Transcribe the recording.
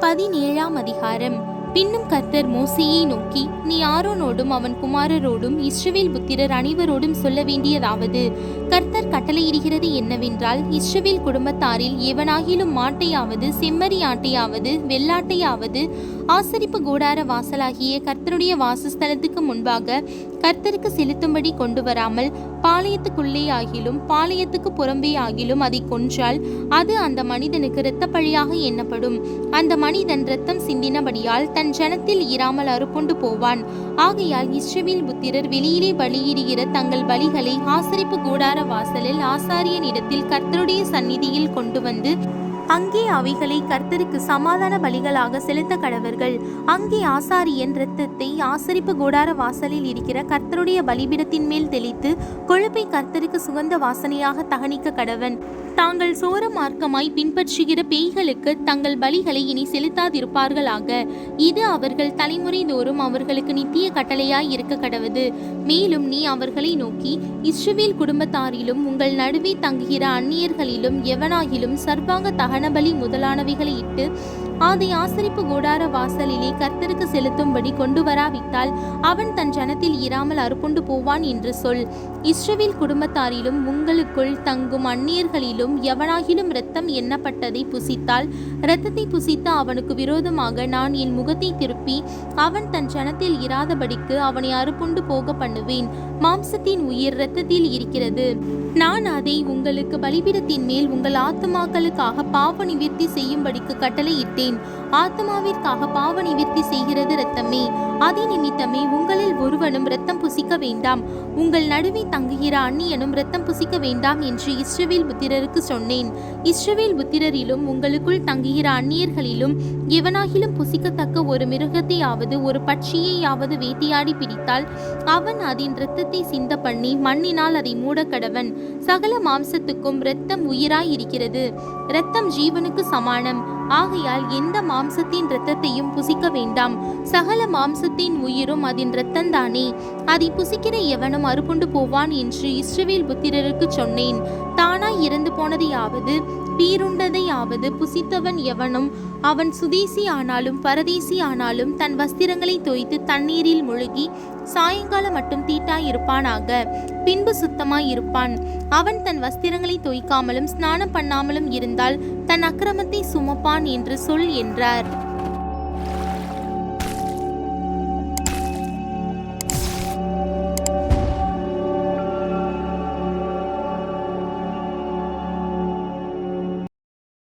பதினேழாம் அதிகாரம். பின்னும் கர்த்தர் மோசியை நோக்கி நீ ஆரோனோடும் அவன் குமாரரோடும் இஸ்ரவேல் புத்திரர் அனைவரோடும் சொல்ல வேண்டியதாவது கர்த்தர் கட்டளையிடுகிறது என்னவென்றால் இஸ்ரவேல் குடும்பத்தாரில் எவனாகிலும் மாட்டையாவது செம்மறி ஆட்டையாவது வெள்ளாட்டையாவது ஆசரிப்பு கூடார வாசலாகிய கர்த்தருடைய வாசஸ்தலத்துக்கு முன்பாக கர்த்தருக்கு செலுத்தும்படி கொண்டு வராமல் பாளையத்துக்குள்ளே ஆகிலும் பாளையத்துக்கு புறம்பே ஆகிலும் அதை கொன்றால் அது அந்த மனிதனுக்கு இரத்த பழியாக எண்ணப்படும். அந்த மனிதன் இரத்தம் சிந்தினபடியால் தன் ஜனத்தில் இராமல் அறுப்புண்டு போவான். ஆகையால் இஸ்ரவேல் புத்திரர் வெளியிலே பலியிடுகிற தங்கள் பலிகளை ஆசரிப்பு கூடார வாசலில் ஆசாரியனிடத்தில் கர்த்தருடைய சந்நிதியில் கொண்டு வந்து அங்கே அவைகளை கர்த்தருக்கு சமாதான பலிகளாக செலுத்த கடவர்கள். அங்கே ஆசாரியன் இரத்தத்தை ஆசரிப்பு கூடார வாசலில் இருக்கிற கர்த்தருடைய பலிபிடத்தின் மேல் தெளித்து கொழுப்பை கர்த்தருக்கு சுகந்த வாசனையாக தகனிக்க கடவன். தாங்கள் சோர மார்க்கமாய் பின்பற்றுகிற பேய்களுக்கு தங்கள் பலிகளை இனி செலுத்தாதிருப்பார்களாக. இது அவர்கள் தலைமுறை தோறும் அவர்களுக்கு நித்திய கட்டளையாய் இருக்க கடவது. மேலும் நீ அவர்களை நோக்கி இஸ்ரவேல் குடும்பத்தாரிலும் உங்கள் நடுவே தங்குகிற அந்நியர்களிலும் எவனாகிலும் சர்வாங்க தகனபலி முதலானவைகளை இட்டு அதை ஆசரிப்பு கூடார வாசலிலே கர்த்தருக்கு செலுத்தும்படி கொண்டு வராவிட்டால் அவன் தன் ஜனத்தில் இராமல் அறுப்புண்டு போவான் என்று சொல். இஸ்ரவேல் குடும்பத்தாரிலும் உங்களுக்குள் தங்கும் அந்நியர்களிலும் எவனாகிலும் இரத்தம் எண்ணப்பட்டதை புசித்தால் இரத்தத்தை புசித்த அவனுக்கு விரோதமாக நான் என் முகத்தை திருப்பி அவன் தன் ஜனத்தில் இராதபடிக்கு அவனை அறுப்புண்டு போக பண்ணுவேன். மாம்சத்தின் உயிர் இரத்தத்தில் இருக்கிறது. நான் அதை உங்களுக்கு பலிபீடத்தின் மேல் உங்கள் ஆத்துமாக்களுக்காக பாவ நிவர்த்தி செய்யும்படிக்கு கட்டளையிட்டேன். ஆத்மாவிற்காக பாவ நிவிர்த்தி செய்கிறது இரத்தமே. அதி நிமித்தமே உங்களில் ஒருவனும் இரத்தம் புசிக்க வேண்டாம். உங்கள் நடுவே தங்குகிற அந்நியனும் இரத்தம் புசிக்க வேண்டாம் என்று இஸ்ரவேல் புத்திரருக்கு சொன்னேன். இஸ்ரவேல் புத்திரரிலும் உங்களுக்குள் தங்குகிற அந்நியர்களிலும் எவனாகிலும் புசிக்கத்தக்க ஒரு மிருகத்தையாவது ஒரு பட்சியையாவது வேட்டையாடி பிடித்தால் அவன் அதன் இரத்தத்தை சிந்த பண்ணி மண்ணினால் அதை மூடக்கடவன். சகல மாம்சத்துக்கும் இரத்தம் உயிராய் இருக்கிறது. இரத்தம் ஜீவனுக்கு சமானம். ஆகையால் எந்த மாம்சத்தின் இரத்தத்தையும் புசிக்க வேண்டாம். சகல மாம்சத்தின் உயிரும் அதன் இரத்தந்தானே அதை புசிக்கிற எவனும் அறுப்புண்டு போவான் என்று இஸ்ரவேல் புத்திரருக்கு சொன்னேன். தானாய் இறந்து போனதையாவது பீருண்டதையாவது புசித்தவன் எவனும் அவன் சுதேசி ஆனாலும் பரதேசி ஆனாலும் தன் வஸ்திரங்களை தோய்த்து தண்ணீரில் முழுகி சாயங்காலம் மட்டும் தீட்டாய் இருப்பானாக பின்பு சுத்தமாய் இருப்பான் அவன் தன் வஸ்திரங்களை தோய்க்காமலும் ஸ்நானம் பண்ணாமலும் இருந்தால் தன் அக்கிரமத்தை சுமப்பான் என்று சொல் என்றார்.